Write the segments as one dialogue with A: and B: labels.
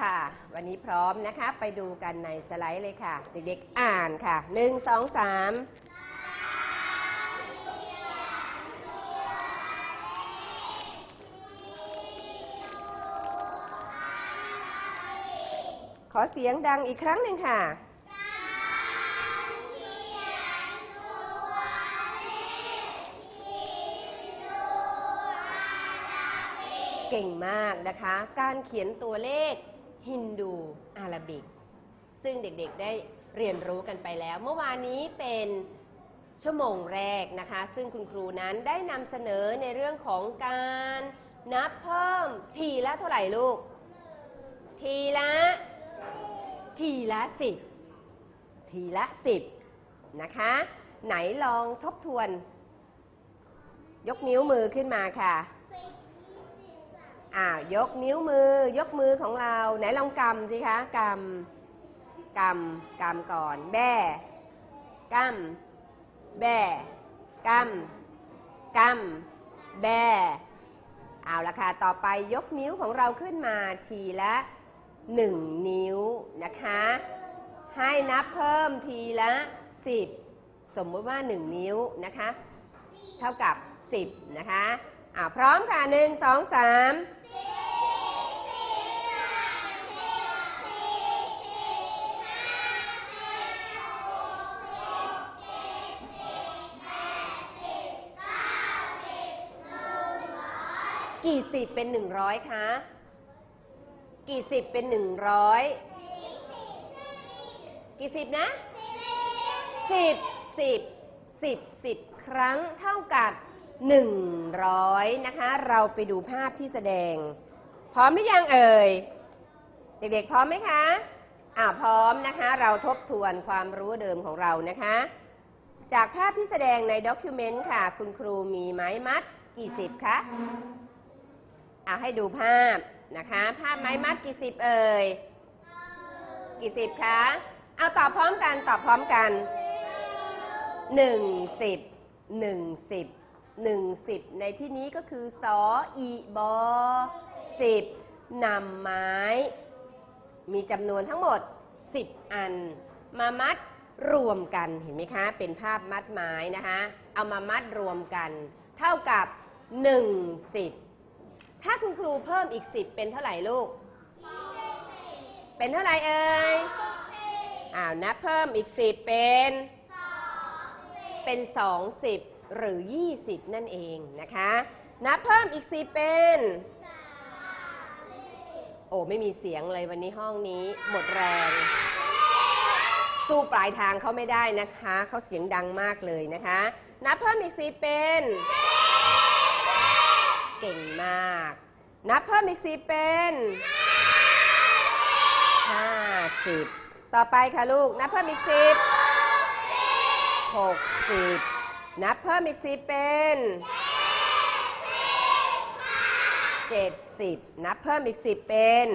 A: ค่ะ วันนี้พร้อมนะคะ ไปดูกันในสไลด์เลยค่ะ เด็กๆอ่านค่ะ 1 2 3ขอเสียงดังอีกครั้งหนึ่งค่ะเก่งมากนะคะ การเขียนตัวเลข ฮินดูอาราบิก ซึ่งเด็กๆได้เรียนรู้กันไปแล้ว เมื่อวานนี้เป็นชั่วโมงแรกนะคะ ซึ่งคุณครูนั้นได้นำเสนอในเรื่องของการนับเพิ่มทีละเท่าไหร่ลูก ทีละ ทีละสิบทีละสิบนะคะ ไหนลองทบทวน ยกนิ้วมือขึ้นมาค่ะ อ่ายกนิ้วมือยกมือของเรา ไหนลองกำสิคะกำกำกำก่อน แบ่กำแบ่กำกำแบ่เอาละค่ะต่อไปยกนิ้วของเราขึ้นมาทีละหนึ่งนิ้วนะคะ ให้นับเพิ่มทีละสิบสมมติว่า 1 นิ้วนะคะ เท่ากับ 10 นะคะ อ่าพร้อมค่ะ1 2 3กี่สิบเป็น100คะ กี่สิบเป็น100กี่สิบนะสิบสิบสิบสิบครั้งเท่ากับ 100 นะคะ เราไปดูภาพที่แสดง พร้อมหรือยังเอ่ย เด็กๆ พร้อมไหมคะอ่าพร้อมนะคะ เราทบทวนความรู้เดิมของเรานะคะ จากภาพที่แสดงในด็อกิวเมนต์ค่ะ คุณครูมีไม้มัดกี่สิบคะเอาให้ดูภาพนะคะ ภาพไม้มัดกี่สิบเอ่ย กี่สิบคะ เอาตอบพร้อมกัน ตอบพร้อมกันหนึ่งสิบหนึ่งสิบ หนึ่งสิบในที่นี้ก็คือสออีบอสิบนำไม้ มีจำนวนทั้งหมด 10 อัน มามัดรวมกันเห็นไหมคะ เป็นภาพมัดไม้นะคะ เอามามัดรวมกัน เท่ากับ 1 10 ถ้าคุณครูเพิ่มอีก 10 เป็นเท่าไหร่ลูก เป็นเท่าไหร่เอ่ยอ้าวนับเพิ่มอีก 10 เป็น เป็น 20 หรือ 20 นั่นเองนะคะ นับเพิ่มอีก10เป็นโอ้ไม่มีเสียงเลยวันนี้ห้องนี้หมดแรง สู้ปลายทางเขาไม่ได้นะคะ เขาเสียงดังมากเลยนะคะ นับเพิ่มอีกสีเป็น เก่งมาก นับเพิ่มอีกสีเป็นห้าสิบต่อไปค่ะลูก นับเพิ่มอีกสิบหกสิบ นับเพิ่มอีกสิบเป็นเจ็ดสิบนับเพิ่มอีกสิบเป็น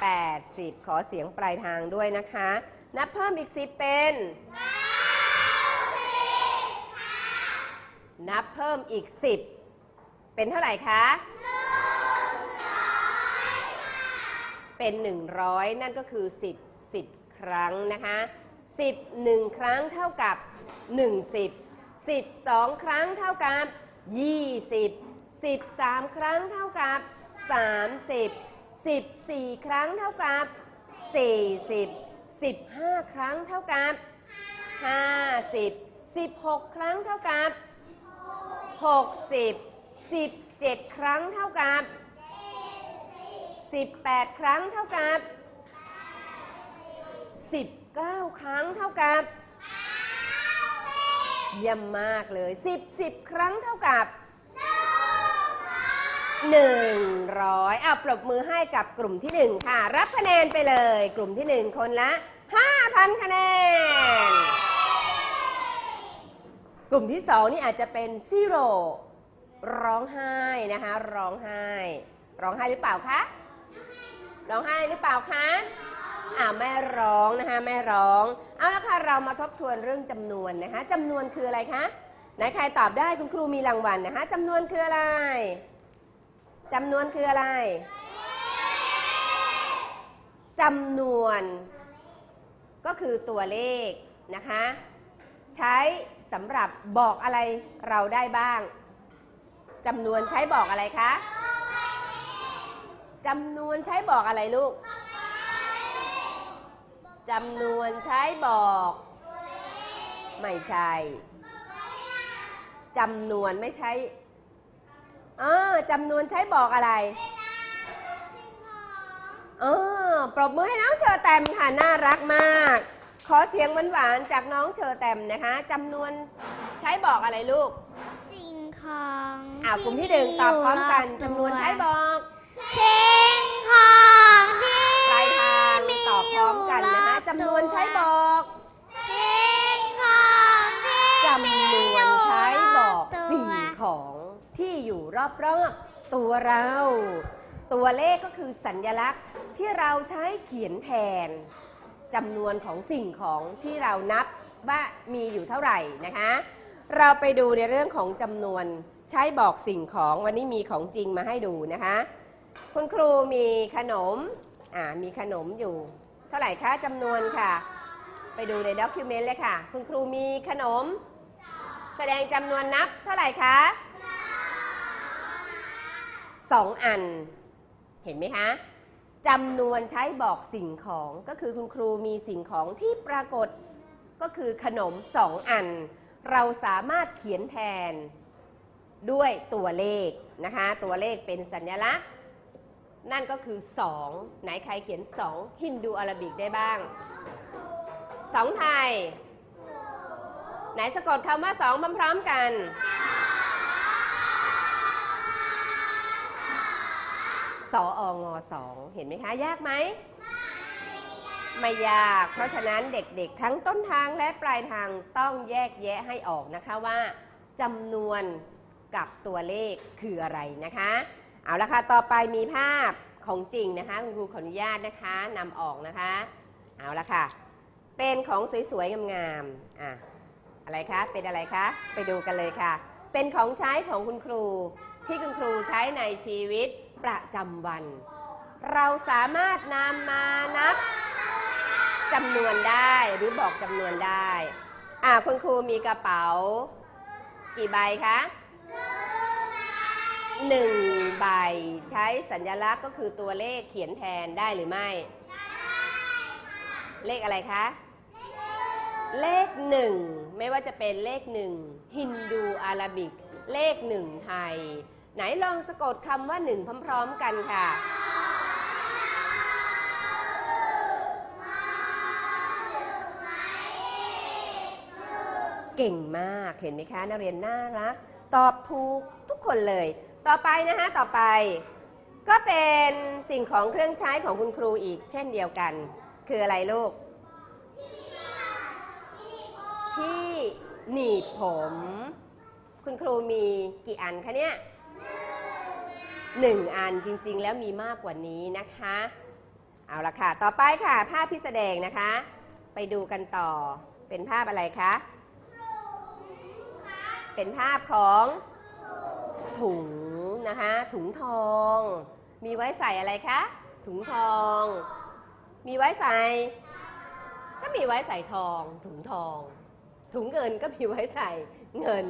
A: แปดสิบขอเสียงปลายทางด้วยนะคะ นับเพิ่มอีกสิบเป็นนับเพิ่มอีก10เป็นเท่าไหร่คะเป็น 100 นั่นก็คือ 10 10 ครั้งนะคะ 10 1 ครั้งเท่ากับ 10 10 2 ครั้งเท่ากับ 20 13 ครั้งเท่ากับ 30 14 ครั้งเท่ากับ 40 15 ครั้งเท่ากับ 50 16 ครั้งเท่ากับ 60 17 ครั้งเท่ากับ 18 ครั้งเท่ากับ 9 ครั้งเท่ากับเยี่ยมมากเลย 10 10 ครั้งเท่ากับ 100อะปรบมือให้กับกลุ่มที่ 1 ค่ะ รับคะแนนไปเลย กลุ่มที่ 1 คนละ 5,000 คะแนน กลุ่มที่สองนี่อาจจะเป็นซีโร่ร้องไห้นะคะ ร้องไห้ ร้องไห้หรือเปล่าคะ ร้องไห้หรือเปล่าคะ อ่าแม่ร้องนะคะแม่ร้อง เอาละค่ะเรามาทบทวนเรื่องจำนวนนะคะจำนวนคืออะไรคะไหนใครตอบได้คุณครูมีรางวัลนะคะจำนวนคืออะไรจำนวนคืออะไรจำนวน ก็คือตัวเลขนะคะ ใช้สำหรับบอกอะไรเราได้บ้างจำนวนใช้บอกอะไรคะจำนวนใช้บอกอะไรลูก จำนวนใช้บอก ไม่ใช่จำนวนไม่ใช้เออจำนวนใช้บอกอะไรเออปรบมือให้น้องเชอแตมค่ะ น่ารักมาก ขอเสียงหวานๆจากน้องเชอแตมนะคะจำนวนใช้บอกอะไรลูก
B: สิ่งของ
A: อ้าวกลุ่มที่หนึ่งตอบพร้อมกันจำนวนใช้บอก
B: สิ่ง
A: จำนวนใช้บอก
B: สิ่งของที่
A: จำนวนใช้บอก
B: ตัว
A: สิ่งของที่อยู่รอบๆตัวเรา ตัวเลขก็คือสัญลักษณ์ที่เราใช้เขียนแทนจำนวนของสิ่งของที่เรานับว่ามีอยู่เท่าไหร่นะคะ เราไปดูในเรื่องของจำนวนใช้บอกสิ่งของวันนี้มีของจริงมาให้ดูนะคะ คุณครูมีขนม อ่ามีขนมอยู่ เท่าไหร่คะจำนวนค่ะ ไปดูในด็อกิวเมนต์เลยค่ะ คุณครูมีขนม แสดงจำนวนนับเท่าไหร่คะสองอัน เห็นไหมคะจำนวนใช้บอกสิ่งของก็คือคุณครูมีสิ่งของที่ปรากฏก็คือขนมสองอัน เราสามารถเขียนแทนด้วยตัวเลขนะคะ ตัวเลขเป็นสัญลักษณ์ นั่นก็คือ 2 ไหนใครเขียน 2 ฮินดูอาราบิกได้บ้าง 2 ไทย ไหนสะกดคำว่า 2 พร้อมๆกัน สอองอสองเห็นไหมคะ ยากไหมไม่ยาก เพราะฉะนั้นเด็กๆ ทั้งต้นทางและปลายทางต้องแยกแยะให้ออกนะคะว่าจำนวนกับตัวเลขคืออะไรนะคะ เอาละค่ะต่อไปมีภาพของจริงนะคะคุณครูขออนุญาตนะคะนำออกนะคะ เอาละค่ะ เป็นของสวยๆงามๆอะอะไรคะเป็นอะไรคะ ไปดูกันเลยค่ะ เป็นของใช้ของคุณครูที่คุณครูใช้ในชีวิตประจำวัน เราสามารถนำมานับจำนวนได้หรือบอกจำนวนได้อะคุณครูมีกระเป๋า กี่ใบคะ หนึ่งใบใช้สัญลักษณ์ก็คือตัวเลขเขียนแทนได้หรือไม่ เลขอะไรคะ เลขหนึ่งไม่ว่าจะเป็นเลขหนึ่งฮินดูอาราบิก เลขหนึ่งไทย ไหนลองสะกดคำว่าหนึ่งพร้อมๆกันค่ะเก่งมากเห็นไหมคะ นักเรียนน่ารัก ตอบถูกทุกคนเลย ต่อไปนะคะต่อไป ก็เป็นสิ่งของเครื่องใช้ของคุณครูอีกเช่นเดียวกัน คืออะไรลูก ที่หนีบผม คุณครูมีกี่อันคะเนี่ยหนึ่งอันจริงๆ แล้วมีมากกว่านี้นะคะ เอาละค่ะ ต่อไปค่ะ ภาพที่แสดงนะคะ ไปดูกันต่อเป็นภาพอะไรคะเป็นภาพของถุง นะคะ ถุงทอง มีไว้ใส่อะไรคะ ถุงทอง มีไว้ใส่ ก็มีไว้ใส่ทอง ถุงทอง ถุงเงินก็มีไว้ใส่เงิน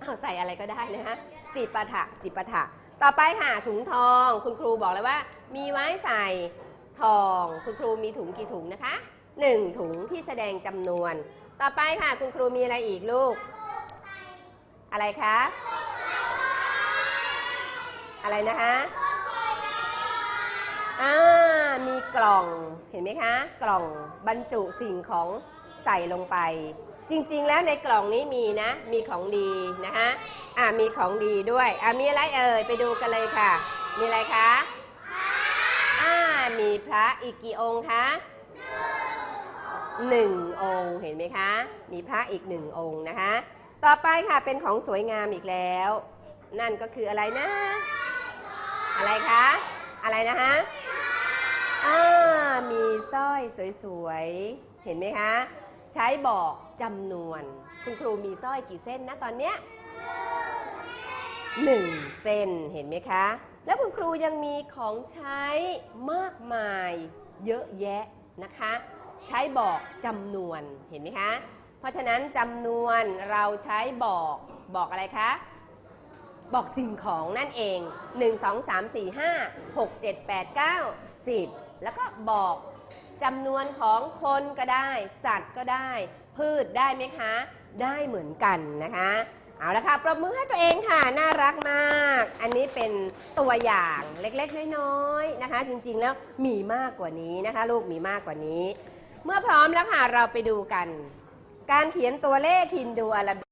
A: เอาใส่อะไรก็ได้นะคะจิปาถะจิปาถะ ต่อไปค่ะถุงทอง คุณครูบอกเลยว่า มีไว้ใส่ทอง คุณครูมีถุงกี่ถุงนะคะหนึ่งถุงที่แสดงจำนวน ต่อไปค่ะคุณครูมีอะไรอีกลูก อะไรคะ อะไรนะคะอ่ามีกล่องเห็นไหมคะ กล่องบรรจุสิ่งของใส่ลงไป จริงๆ แล้วในกล่องนี้มีนะ มีของดีนะคะอ่ามีของดีด้วยอ่ามีอะไรเอ่ยไปดูกันเลยค่ะ มีอะไรคะอ่ามีพระอีกกี่องค์คะหนึ่งองค์เห็นไหมคะ มีพระอีกหนึ่งองค์นะคะ ต่อไปค่ะเป็นของสวยงามอีกแล้ว นั่นก็คืออะไรนะ อะไรคะ อะไรนะคะอ่ามีสร้อยสวยๆ เห็นไหมคะ ใช้บอกจำนวน คุณครูมีสร้อยกี่เส้นนะตอนเนี้ยหนึ่งเส้นเห็นไหมคะ แล้วคุณครูยังมีของใช้มากมายเยอะแยะนะคะ ใช้บอกจำนวนเห็นไหมคะ เพราะฉะนั้นจำนวนเราใช้บอกบอกอะไรคะ บอกสิ่งของนั่นเอง 1 2 3 4 5 6 7 8 9 10 แล้วก็บอกจำนวนของคนก็ได้ สัตว์ก็ได้ พืชได้ไหมคะ ได้เหมือนกันนะคะ เอาละค่ะปรบมือให้ตัวเองค่ะ น่ารักมาก อันนี้เป็นตัวอย่างเล็กๆ น้อยๆนะคะ จริงๆแล้วมีมากกว่านี้นะคะ ลูกมีมากกว่านี้ เมื่อพร้อมแล้วค่ะเราไปดูกัน การเขียนตัวเลขฮินดูอาราบ